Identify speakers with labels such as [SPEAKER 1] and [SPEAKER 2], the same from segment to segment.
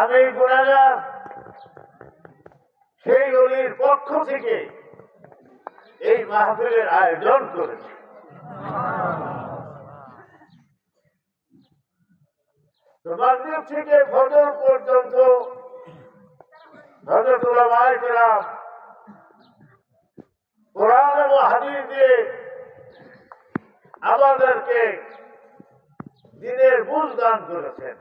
[SPEAKER 1] আমি গুণাগার সেই অলির পক্ষ থেকে এই মাহফিলের আয়োজন করেছে। থেকে ফজর পর্যন্ত হাদিস দিয়ে আমাদেরকে দিনের বুঝ দান করেছেন।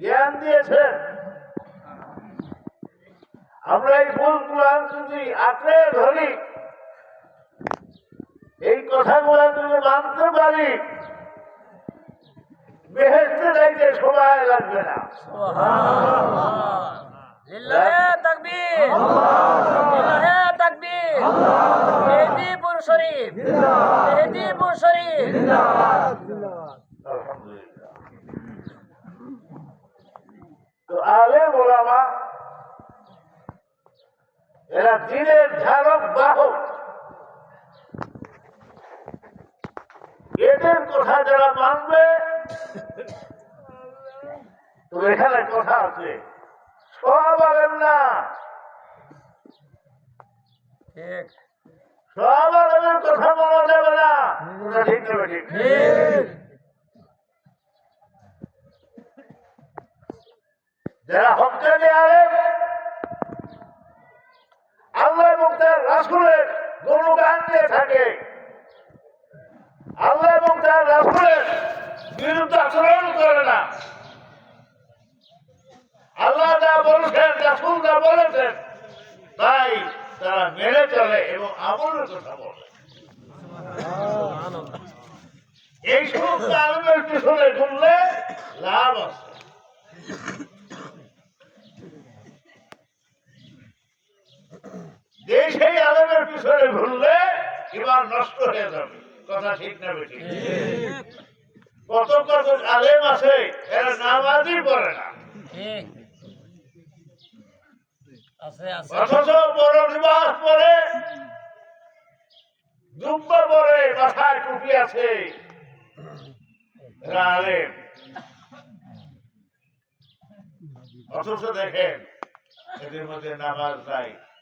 [SPEAKER 1] জ্ঞান দিয়েছেন। আমরা এই বুঝগুলো যদি আঁকড়ে ধরি এই কথাগুলো যদি মানতে পারি বেহেস্তে যাইতে সময় লাগবে না।
[SPEAKER 2] শরীফ। শরীফ
[SPEAKER 1] আলহামদুলিল্লাহ তো আলে ওলামা এরা দিনের ধারক বাহক। এদের কথা যারা মানবে তো এখানে কথা আছে। সব আলেম না। সব আলেমের কথা বলা যাবে না। ঠিক। ঠিক। যারা হকানি আলেম, আল্লাহ এবং তার রাসুলের গুণগান দিয়ে থাকে। আল্লাহ এবং তার রাসুলের বিরুদ্ধে আচরণ করে না। আল্লাহ যা বলেছেন, রাসুল যা বলেছেন, তাই তারা মেনে চলে এবং আমলের কথা বলে। এই সমস্ত আলমের পিছনে ঘুরলে লাভ আছে। দেশেই আলমের পিছনে ঘুরলে ইমান নষ্ট হয়ে যাবে। কথা ঠিক না কত কত আলেম আছে এরা নামাজই পড়ে না। অথচ বড় নিবাস পরে দুব্ব পরে মাথায় টুপি আছে। আলেম। অথচ দেখেন এদের মধ্যে নামাজ নাই।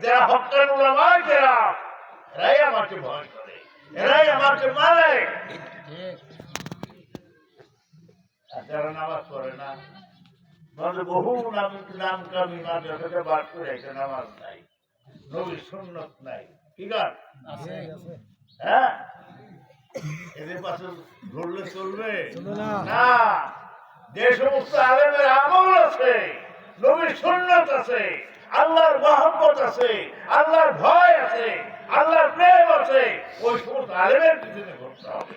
[SPEAKER 1] যারা হকান উলামায় যারা এরাই আমাকে ভয় করে এরাই আমাকে আর যারা নামাজ পড়ে না মানে বহু নাম নাম কামি মাদ্রাসাতে বাদ করে একটা নামাজ নাই নবীর সুন্নত নাই। ঠিক আছে
[SPEAKER 2] আছে।
[SPEAKER 1] হ্যাঁ? এদের পাশে ঘুরলে চলবে? না। যে সমস্ত আলেমের আমল আছে নবীর সুন্নত আছে। আল্লাহর মহব্বত আছে, আল্লাহর ভয় আছে, আল্লাহর প্রেম আছে, ওই সমস্ত আলেমের পিছনে ঘুরতে হবে।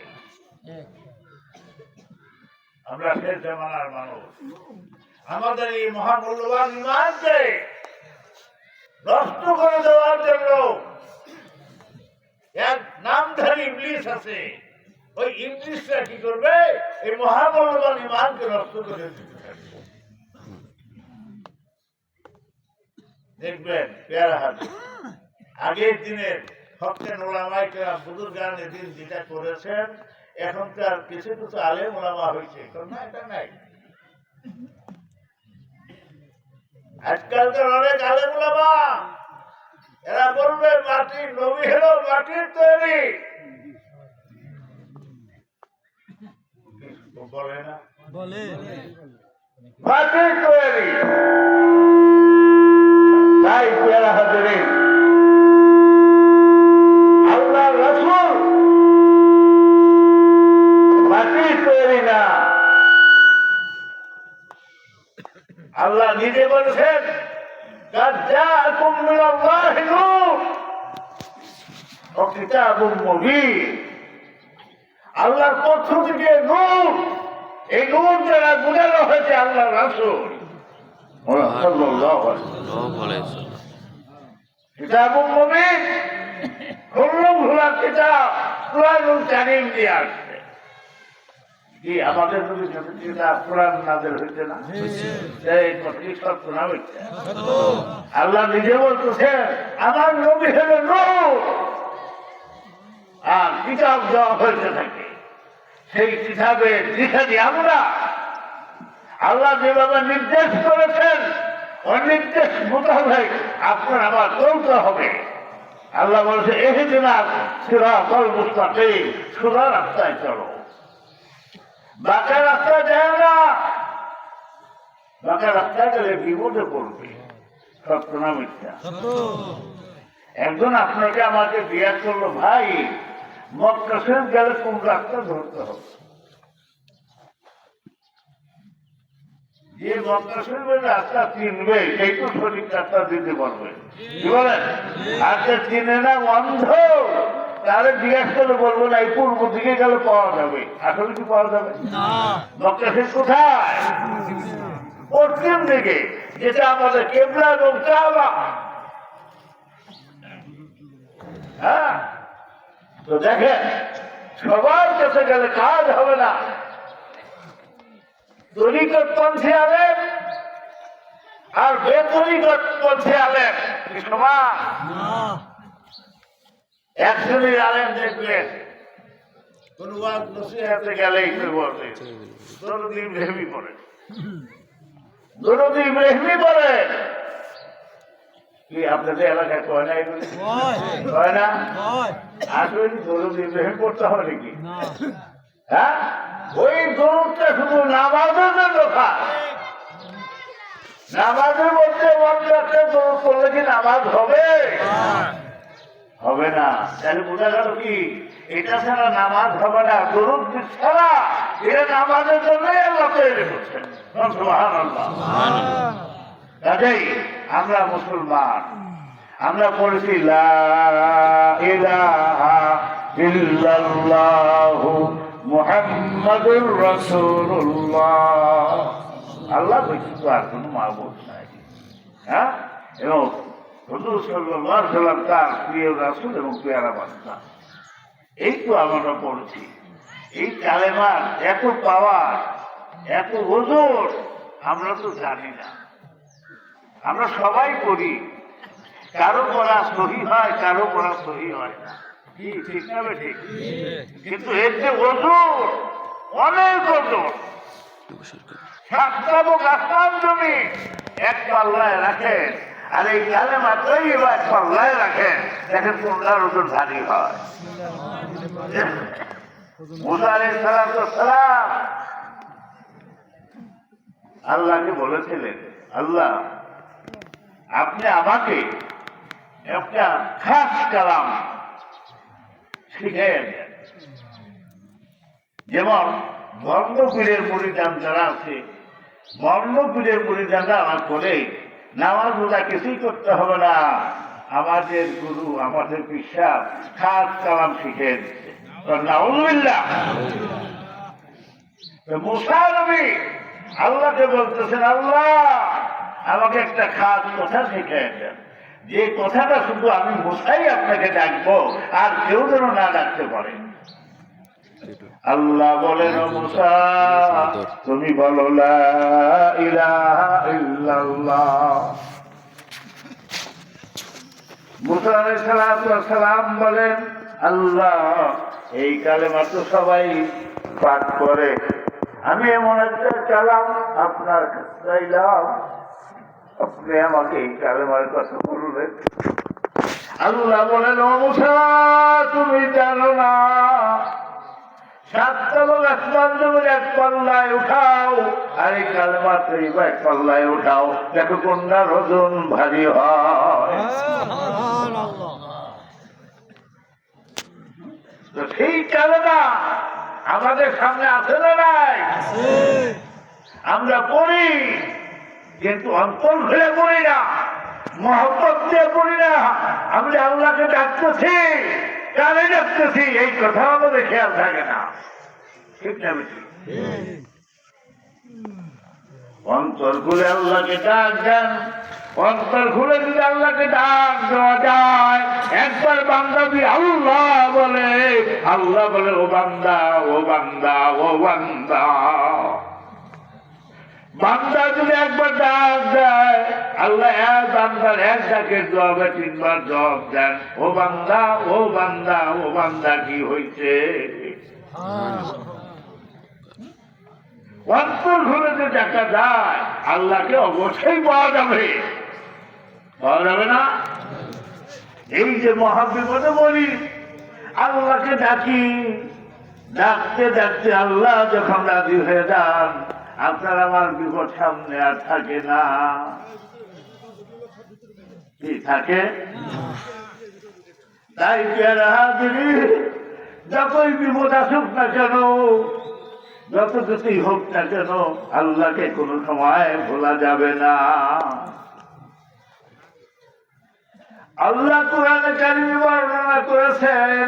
[SPEAKER 1] আমরা শেষ জামানার মানুষ। আমাদের এই মহামূল্যবান ইমানকে নষ্ট করে দেওয়ার জন্য এক নামধারী ইংলিশ আছে। ওই ইংলিশটা কি করবে? এই মহামূল্যবান ইমানকে নষ্ট করে দিতে থাকবে দেখবেন পেয়ারা হাতে আগের দিনের হকেন ওলামাইকেরা গানের দিন যেটা করেছেন এখনকার কিছু কিছু আলেম ওলামা হয়েছে। তো না এটা নাই? আজকালকার অনেক আলেম ওলামা এরা বলবে মাটির নবী হলো মাটির তৈরি। বলে না?
[SPEAKER 2] বলে।
[SPEAKER 1] মাটির তৈরি। ভাই, পেয়ারা হাজারে। আল্লাহ রসুল। মাটির তৈরি না। আল্লাহ নিজে বলছেন আল্লাহর পক্ষ থেকে নূর। এই নূর যারা গুণানো হয়েছে আল্লাহ রাসুল। কিতাবুল মুবিন। খুল্লুম খুলা কিতাব। কুরআনুল কারীম দিয়ে আসছে। কি আমাদের নবী কিতাব কোরআন নাযিল হইতে না? এই কথা সত্য হইতে আল্লাহ নিজে বলতেছেন আমার নবী হলো নূর। আর কিতাব দেওয়া হয়েছে থাকে। সেই কিতাবে লিখে দিই আমরা। আল্লাহ যেভাবে নির্দেশ করেছেন অনির্দেশ মোতাবেক আপনার আবার চলতে হবে। আল্লাহ বলছে এসে দিনা ফল মুস্তাকে সুরা রাস্তায় চলো। বাঁকা রাস্তায় যায় না। বাঁকা রাস্তায় গেলে বিপদে পড়বে। সত্য না মিথ্যা? একজন আপনাকে আমাকে বিয়ে করল ভাই মক্কা গেলে কোন রাস্তা ধরতে হবে? যে মক্কা শরীফের রাস্তা চিনবে সেই তো সঠিক রাস্তা দিতে পারবে। কি বলেন আর যে চিনে না অন্ধ তাহলে জিজ্ঞাসা করে বলব না এই পূর্ব দিকে গেলে পাওয়া যাবে। আসলে কি পাওয়া যাবে? মক্কা শরীফ কোথায়? পশ্চিম দিকে যেটা আমাদের কেবলা এবং কাবা। হ্যাঁ? তো দেখেন সবার কাছে গেলে কাজ হবে না। তরিকত পন্থী আলেন আর বেতরিকত পন্থী আলেন কি সমান এক শ্রেণির আলেন দেখবেন কোন ওয়াজ নসিহাতে গেলে একটু বলবে দরদি ইব্রাহিমি পড়ে। দরদি ইব্রাহিমি পড়ে। কি আপনাদের এলাকায় কয় না এগুলি? কয় না? আসলে দরদি ইব্রাহিম করতে হবে নাকি? হ্যাঁ? ওই দরুদটা শুধু নামাজের জন্য খায় নামাজের মধ্যে একটা দরুদ করলে কি নামাজ হবে? হবে না। তাহলে বোঝা গেল কি? এটা ছাড়া নামাজ হবে না দরুদ ছাড়া এটা নামাজের জন্যই আল্লাহ তৈরি করছেন। কাজেই আমরা মুসলমান, আমরা পড়েছি লা ইলাহা ইল্লাল্লাহু মুহাম্মাদুর রাসূলুল্লাহ। আল্লাহ ব্যতীত আর কোনো মাহবুব নাই। হ্যাঁ? এবং হুজুর আলাইহি সাল্লাম তার প্রিয় রাসূল এবং পেয়ারা বান্দা। এই তো আমরা পড়ছি। এই কালেমার এত পাওয়ার এত ওজন আমরা তো জানি না। আমরা সবাই করি কারও পড়া সহি হয়, কারও পড়া সহি হয় না। ঠিক না ঠিক। কিন্তু এর যে ওজন অনেক ওজন সাতটা আসমান জমি এক পাল্লায় রাখেন। আর এই কালে মাত্রই এবার এক পাল্লায় রাখেন। দেখেন কোনটার ওজন ভারী হয়। মুসা আলাইহিস সালাতু সালাম। আল্লাহকে বলেছিলেন? আল্লাহ আপনি আমাকে একটা খাস কালাম শিখিয়ে দেন যেমন বর্ণপীরের পরিধান যারা আছে, বর্ণপীরের পরিধান আমার করে নামাজ রোজা কিছুই করতে হবে না। আমাদের গুরু, আমাদের বিশ্বাস, খাস কালাম মুসা আল্লাহকে বলতেছেন, আল্লাহ, আমাকে একটা খাস কথা শিখিয়ে দেন। যে কথাটা শুধু আমি মুসাই আপনাকে ডাকবো, আর কেউ যেন না ডাকতে পারে। আল্লাহ বলেন তুমি বলো সালাম বলেন, আল্লাহ, এই কালেমা তো সবাই পাঠ করে। আমি এমন একটা কালাম আপনার চাইলাম আপনি আমাকে কালেমার কথা বললেন আল্লাহ বলেন "ও তুমি জানো না সাতটা লোক আসমান জমির এক পাল্লায় উঠাও আর এই কালমা তৈবা এক পাল্লায় উঠাও দেখো কন্যার ওজন ভারী হয় সেই কালেমা আমাদের সামনে আছে না নাই? আমরা পড়ি কিন্তু অন্তর খুলে পড়ি না, মহব্বত দিয়ে পড়ি না। আমরা আল্লাহকে ডাকতেছি, কানে ডাকতেছি, এই কথা আমাদের খেয়াল থাকে না। অন্তর খুলে আল্লাহকে ডাক দেন। অন্তর খুলে যদি আল্লাহকে ডাক দেওয়া যায়, একবার বান্দা আল্লাহ বলে আল্লাহ বলে, ও বান্দা ও বান্দা ও বান্দা। বান্দা যদি একবার ডাক দেয়, আল্লাহ এক বান্দার এক ডাকের জবাবে তিনবার জবাব দেন, ও বান্দা ও বান্দা ও বান্দা, কি হয়েছে অন্তর ঘুরে যে দেখা যায়, আল্লাহকে অবশ্যই পাওয়া যাবে। পাওয়া যাবে না? এই যে মহাবিপদে বলি আল্লাহকে ডাকি। ডাকতে ডাকতে আল্লাহ যখন রাজি হয়ে যান আপনার আমার বিপদ সামনে আর থাকে না। কি থাকে? তাই যতই বিপদ আসুক না কেন, যত কিছুই হোক না কেন, আল্লাহকে কোনো সময় ভোলা যাবে না। আল্লাহ কোরআনে কারিমে বর্ণনা করেছেন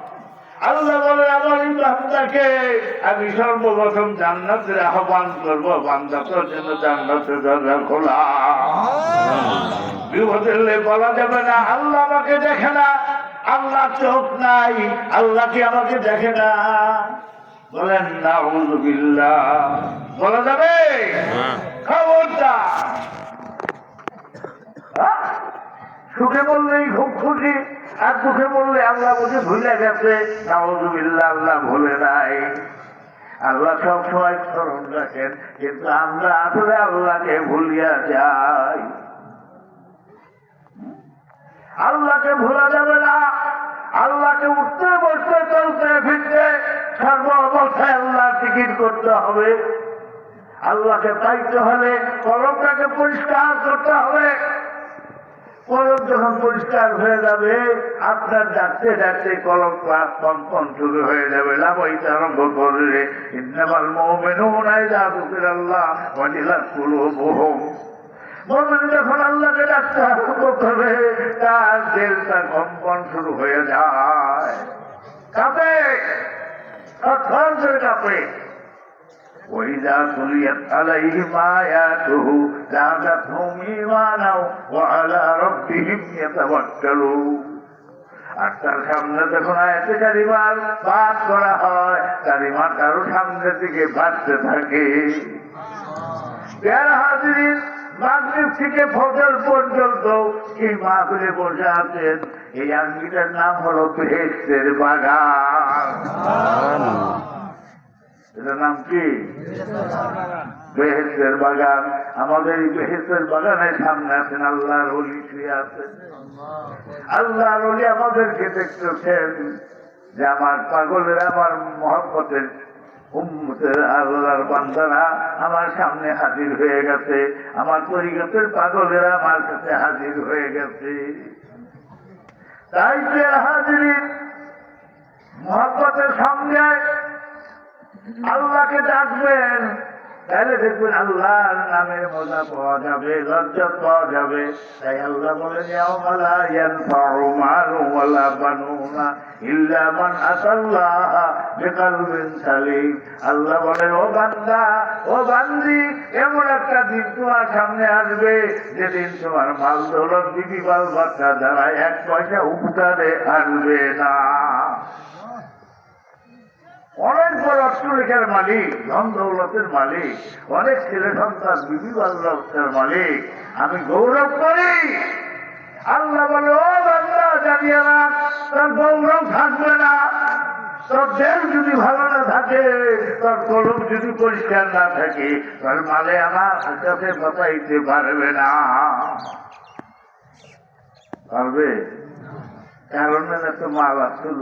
[SPEAKER 1] আল্লাহ বলে আমার এই বান্দাকে আমি সর্বপ্রথম জান্নাতের আহ্বান করব বান্দা তোর জন্য জান্নাতের দরজা খোলা। বিপদের লে বলা যাবে না আল্লাহ আমাকে দেখে না আল্লাহ চোখ নাই আল্লাহ কি আমাকে দেখে না? বলেন না বিল্লাহ। বলা যাবে? খবরদার। হ্যাঁ? সুখে বললেই খুব খুশি। আর দুঃখে বললে আল্লাহ বুঝে ভুলে গেছে, নাউজুবিল্লাহ, আল্লাহ ভুলে নাই। আল্লাহ সব সময় স্মরণ রাখেন, কিন্তু আমরা আসলে আল্লাহকে ভুলিয়া যাই। আল্লাহকে ভোলা যাবে না। আল্লাহকে উঠতে, বসতে, চলতে, ফিরতে সর্ব অবস্থায় আল্লাহ টিকিট করতে হবে। আল্লাহকে পাইতে হলে কলমটাকে পরিষ্কার করতে হবে। কলম যখন পরিষ্কার হয়ে যাবে, আপনার ডাকতে ডাকতে কলম কম্পন শুরু হয়ে যাবে লাভ আরম্ভ করলে ইন্দামাল মোমেনও নাই যাবুকের আল্লাহ মজিলার কুলো যখন আল্লাহকে ডাকতে আরম্ভ করে তার দিলটা কম্পন শুরু হয়ে যায়। কাপে কাপে। ওইদা তুলিয়াত আলাইহিম আয়াতুহু زادتهم إيمانا وعلى ربهم يتوكلون আর তার সামনে যখন আয়াতে কারিমার পাঠ করা হয় কারিমার কারো সামনে থেকে বাড়তে থাকে পেয়ারা হাজির মাগরিব থেকে ফজর পর্যন্ত এই মাহফিলে বসে আছেন এই আঙ্গিটার নাম হলো বেহেস্তের বাগান এটার নাম কি বেহেস্তের বাগান আমাদের এই বেহেস্তের বাগানের সামনে আছেন, আল্লাহর অলি শুয়ে আছেন। আল্লাহর অলি আমাদেরকে দেখতেছেন যে আমার পাগলের, আমার মহব্বতের আল্লাহর বান্দারা আমার সামনে হাজির হয়ে গেছে, আমার তরিগতের পাগলেরা আমার কাছে হাজির হয়ে গেছে। তাই যে হাজির মহব্বতের সঙ্গে আল্লাহকে ডাকবেন তাহলে দেখবেন আল্লাহর নামের মজা পাওয়া যাবে, লজ্জা পাওয়া যাবে। তাই আল্লাহ সালিম। আল্লাহ ও ও এমন একটা দিন তোমার সামনে আসবে তোমার বাল এক পয়সা উপকারে আসবে না। অনেক বড় অষ্টরেখার মালিক, ধন দৌলতের মালিক, অনেক ছেলে সন্তান, বিবি বাল্যের মালিক। আমি গৌরব করি। আল্লাহ বলে, ও বাংলা জানিয়ে না, তার গৌরব থাকবে না। তোর দেহ যদি ভালো না থাকে, তোর কলম যদি পরিষ্কার না থাকে, তোর মালে আমার কাছে বাঁচাইতে পারবে না। পারবে? কারণ এত মাল আসছিল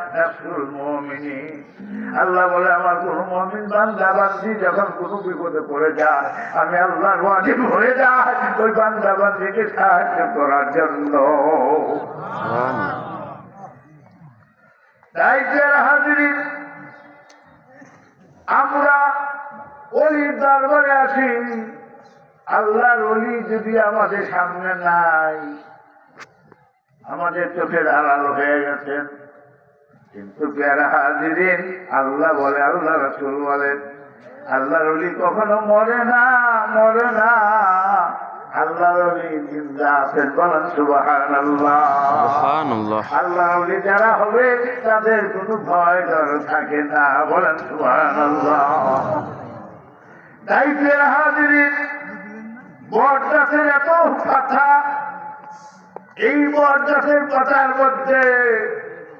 [SPEAKER 1] আল্লাহ বলে, আমার কোন বান্দা বান্দি যখন কোনো বিপদে পড়ে যায়, আমি আল্লাহর ওয়াজিব হয়ে যায় ওই বান্দা বান্দিকে সাহায্য করার জন্য। যারা হাজির আমরা অলির দরবারে আছি আল্লাহর অলি যদি আমাদের সামনে নাই, আমাদের চোখের আড়াল হয়ে গেছেন। কিন্তু প্যারা হাজিরিন আল্লাহ বলে আল্লাহ রসুল বলেন আল্লাহর অলি কখনো মরে না মরে না। আল্লাহর অলি জিন্দা আছেন বলেন সুবাহান আল্লাহ আল্লাহ অলি যারা হবে তাদের কোনো ভয় ডর থাকে না বলেন সুবাহান আল্লাহ তাই প্যারা হাজিরিন বরদাসের এত কথা এই বরদাসের পাতার মধ্যে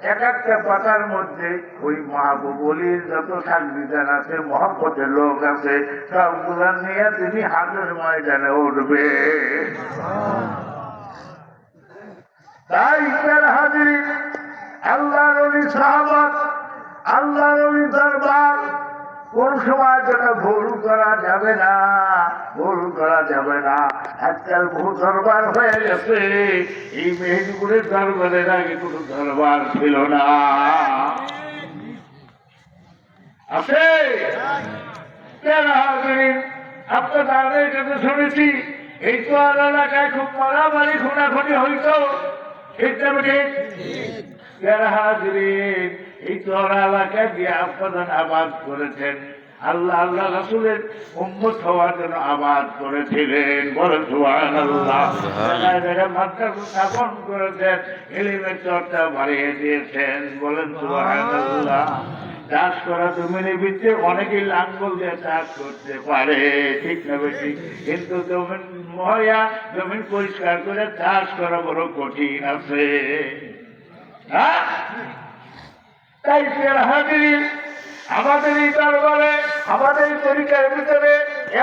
[SPEAKER 1] এক একটা পাতার মধ্যে ওই মাহবুবলির যত সাংবিধান আছে, মহব্বতের লোক আছে সবগুলা নিয়ে তিনি হাতের ময়দানে উঠবে। তাই তার হাজির আল্লাহ রবি সাহাবাত আল্লাহ রবি দরবার কোন সময় যেটা ভুল করা যাবে না, ভুল করা যাবে না। আজকাল ভুল দরবার হয়ে গেছে। এই মেহেদিপুরের দরবারের আগে কোনো দরবার ছিল না। আছে? এই তো এলাকায় খুব মারামারি, খুনাখুনি হইতো। এই তোরা এলাকা দিয়ে আপনাদের আবাদ করেছেন। আল্লাহ আল্লাহ রাসুলের উম্মত হওয়ার জন্য আবাদ করেছিলেন বলেন সুবহান আল্লাহ স্থাপন করেছেন এলিমের চর্চা বাড়িয়ে দিয়েছেন। বলেন সুবহান আল্লাহ চাষ করা জমিনের ভিতরে অনেকেই লাঙ্গল দিয়ে চাষ করতে পারে। ঠিক না বেশি কিন্তু জমিন মহয়া জমিন পরিষ্কার করে চাষ করা বড় কঠিন আছে। হ্যাঁ? তাই হাজির আমাদের এই দরবারে, আমাদের এই তরিকার ভিতরে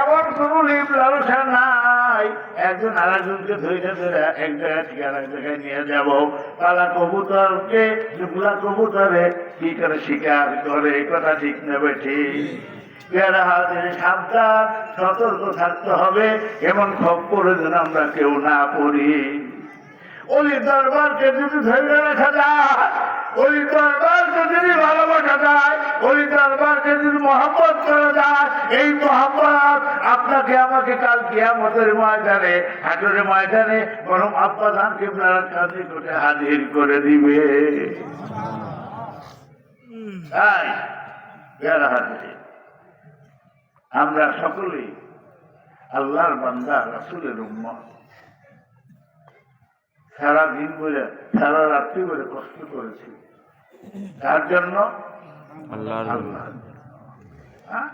[SPEAKER 1] এমন কোন লিপ লালসা নাই। একজন আরেকজনকে ধরে ধরে এক জায়গা থেকে জায়গায় নিয়ে যাব। পালা কবুতরকে গুলা কবুতরে কি করে শিকার করে? কথা ঠিক নেবে ঠিক। পেয়ারা হাতের সাবধান সতর্ক থাকতে হবে, এমন খবর যেন আমরা কেউ না পড়ি। ওই দরবারকে যদি ধরে রাখা যায় ওই দরবারকে যদি ভালোবাসা যায় ওই দরবারকে যদি মহাব্বত করা যায় এই মহাব্বত আপনাকে আমাকে কাল কিয়ামতের ময়দানে, হাজরের ময়দানে বরং আব্বা ধান কেবলার কাছে করে হাজির করে দিবে। আমরা সকলেই আল্লাহর বান্দা, রাসুলের উম্মত। সারা দিন বলে সারা রাত্রি বলে কষ্ট করেছি তার জন্য আল্লাহ হ্যাঁ?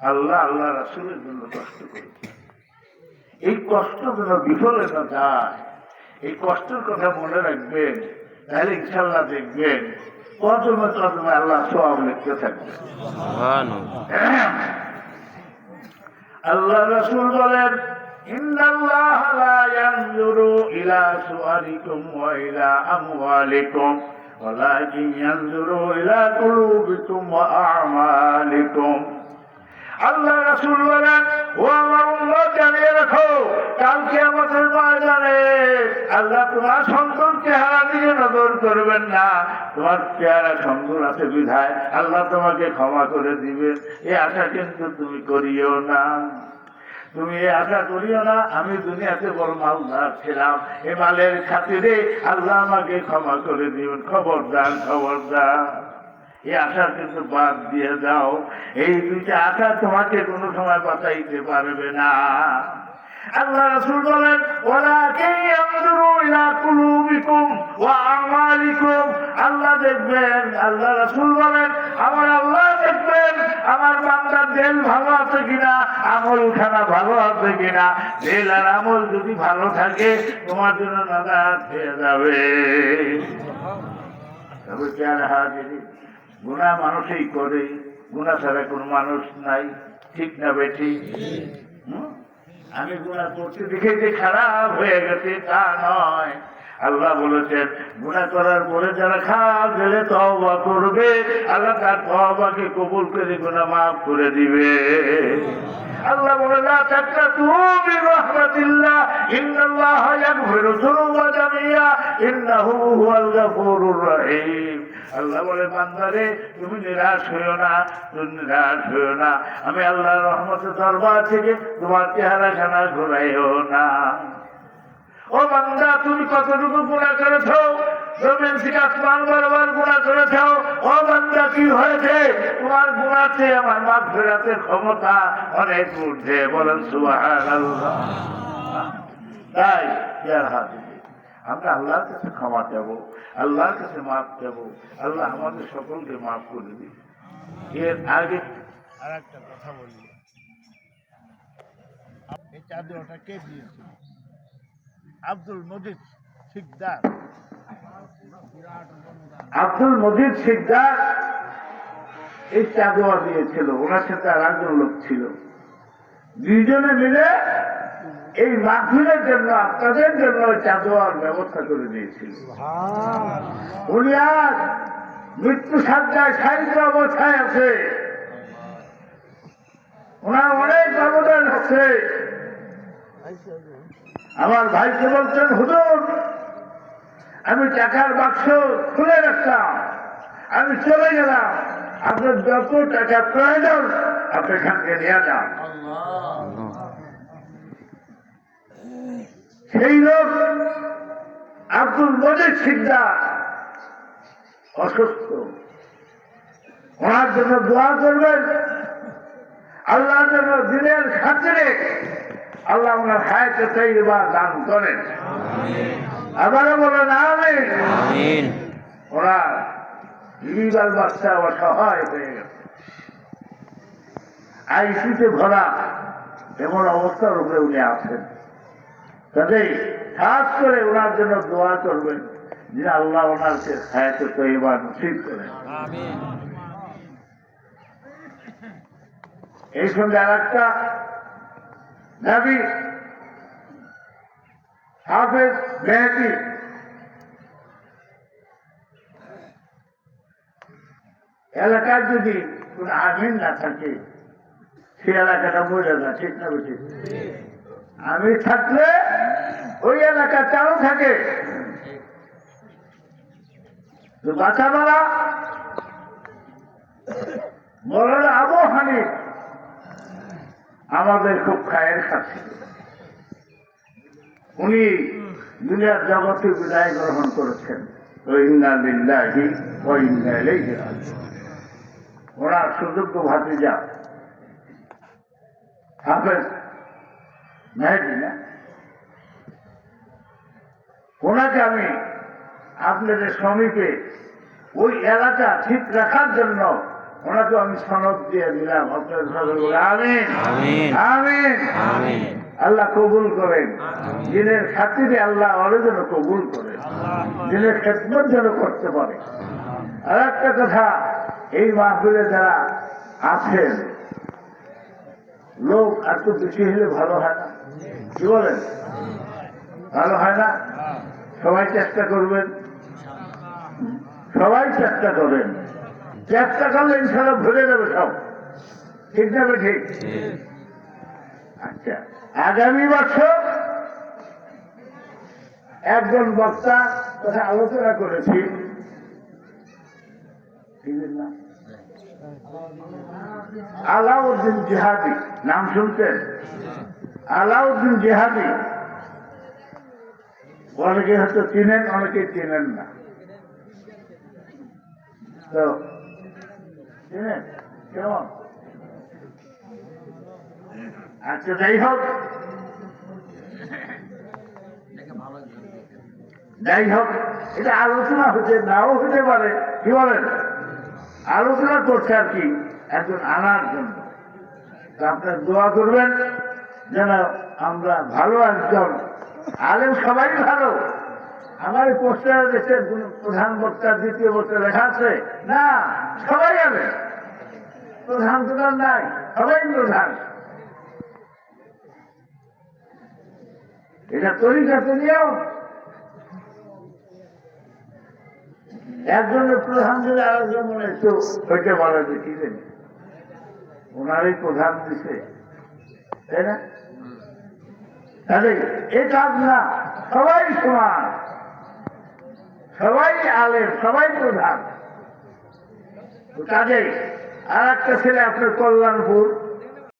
[SPEAKER 1] আল্লাহ আল্লাহ রাসুলের জন্য কষ্ট করেছি এই কষ্ট যেন বিফলে না যায় এই কষ্টের কথা মনে রাখবেন তাহলে ইনশাল্লাহ দেখবেন কদমে কদমে আল্লাহ সব লিখতে থাকবে আল্লাহ রসুল বলেন إن الله لا ينظر إلى صوركم وإلى أموالكم ولكن ينظر إلى قلوبكم وأعمالكم আল্লাহ রাসূল বলেন ও আমার উম্মত জানিয়ে রাখো কালকে আমাদের ময়দানে আল্লাহ তোমার সুন্দর চেহারা দিকে নজর করবেন না তোমার চেহারা সুন্দর আছে বিধায় আল্লাহ তোমাকে ক্ষমা করে দিবেন এই আশা কিন্তু তুমি করিও না তুমি আশা করিও না, আমি দুনিয়াতে বড় মালদার ছিলাম। এ মালের খাতিরে আল্লাহ আমাকে ক্ষমা করে দিবেন খবরদার খবরদার। এই আশা কিন্তু বাদ দিয়ে দাও। এই দুইটা আশা তোমাকে কোনো সময় বাঁচাইতে পারবে না। আল্লাহ রাসূল বলেন, ওয়ালাকিন ইয়ানজুরু ইলা কুলুবিকুম ওয়া আমালিকুম। আল্লাহ দেখবেন, আল্লাহ রাসূল বলেন, আমার আল্লাহ দেখবেন, আমার বান্দার দিল ভালো আছে কিনা, আমল খানা ভালো আছে কিনা। দিল আর আমল যদি ভালো থাকে, তোমার জন্য নাজাত হয়ে যাবে। তবে পেয়ারা হাজিরি গুণা মানুষই করে গুণা ছাড়া কোনো মানুষ নাই, ঠিক না বেঠি হুম? আমি গুণা করতে দেখে যে খারাপ হয়ে গেছে তা নয়। আল্লাহ বলেছেন গুণা করার পরে যারা খারাপ গেলে তওবা করবে, আল্লাহ তার তওবাকে কবুল করে গুণা মাফ করে দিবে। আল্লাহ বলে আল্লাহ বলে তুমি না, তুমি হইও না। আমি রহমতের দরবার থেকে তোমার চেহারা খানা ঘুরাইও না। ও বান্দা, তুমি কতটুকু গুণা করেছ? কি হয়েছে? তোমার আমার ক্ষমতা বলেন আমরা আল্লাহর কাছে ক্ষমা চাবো, আল্লাহর কাছে মাফ চাবো, আল্লাহ আমাদের সকলকে মাফ করে দিন এর আগে আর একটা কথা বলি। এই চাদরটা কে আব্দুল মজিদ শিকদার। আব্দুল মজিদ শিকদার এই চাদোয়া দিয়েছিল। ওনার সাথে আর একজন লোক ছিল। দুইজনে মিলে এই মাহফিলের জন্য আপনাদের জন্য ওই চাদোয়ার ব্যবস্থা করে দিয়েছিল। উনি আজ মৃত্যু সাজ্জায় সাহিত্য অবস্থায় আছে। ওনার অনেক অবদান আছে। আমার ভাইকে বলছেন, হুজুর, আমি টাকার বাক্স খুলে রাখতাম, আমি চলে গেলাম। আপনার যত টাকা প্রয়োজন, আপনি এখান থেকে নিয়ে যান। সেই লোক আব্দুল মজিদ সিকদার অসুস্থ। ওনার জন্য দোয়া করবেন। আল্লাহ যেন দিনের খাতিরে আল্লাহ ওনার হায়াতে তৈবা দান করেন। আবারও বলেন
[SPEAKER 3] আমিন।
[SPEAKER 1] ওনার বাচ্চা অসহায় হয়ে গেছে। আইসিতে ভরা এমন অবস্থার উপরে উনি আছেন। কাজেই খাস করে ওনার জন্য দোয়া করবেন যে আল্লাহ ওনারকে হায়াতে তৈবা নসিব করেন। এই সঙ্গে আর একটা দাবি হাফেজ মেহেদি এলাকার যদি কোন আমিন না থাকে সে এলাকাটা বোঝা না ঠিক না বুঝি? আমি থাকলে ওই এলাকা চালু থাকে। তো বাঁচা মারা বলার আবহানি আমাদের খুব খায়ের কাছে উনি দুনিয়ার জগতে বিদায় গ্রহণ করেছেন। ওনার সুযোগ্য মেহেদি না? ওনাকে আমি আপনাদের সমীপে ওই এলাকা ঠিক রাখার জন্য ওনাকে আমি সনদ দিয়ে দিলাম। আমিন।
[SPEAKER 3] আমিন।
[SPEAKER 1] আমিন। আল্লাহ কবুল করেন। দিনের খাতিরে আল্লাহ অনেক যেন কবুল করেন। দিনের খেদমত যেন করতে পারে। আর একটা কথা এই মাহফিলে যারা আছেন লোক এত বেশি হলে ভালো হয় না। কি বলেন? ভালো হয় না? সবাই চেষ্টা করবেন। সবাই চেষ্টা করবেন। চেষ্টা করলে ইনশাল্লাহ ভুলে যাবে সব। ঠিক যাবে ঠিক আচ্ছা আগামী বছর একজন বক্তা কথা আলোচনা করেছি। আলাউদ্দিন জিহাদি, নাম শুনছেন? আলাউদ্দিন জিহাদি। অনেকে হয়তো চিনেন অনেকে চিনেন না। তো কেমন আচ্ছা যাই হোক যাই হোক এটা আলোচনা হচ্ছে নাও হতে পারে, কি বলেন? আলোচনা করছে আর কি, একজন আনার জন্য। আপনার দোয়া করবেন যেন আমরা ভালো একজন, আলেম সবাই ভালো। আমার পোস্টার দেশের প্রধান বক্তা, দ্বিতীয় বক্তা লেখা আছে। না, সবাই আলেম প্রধান প্রধান নাই, সবাই প্রধান। এটা তরিকাতে নিয়েও একজনের প্রধান যদি আরেকজন মনে একটু হইতে পারে যে কি ওনারই প্রধান দিছে। তাই না? তাহলে এই কাজ না, সবাই সমান। সবাই আলেম, সবাই প্রধান। কাজেই আর একটা ছেলে আপনার কল্যাণপুর।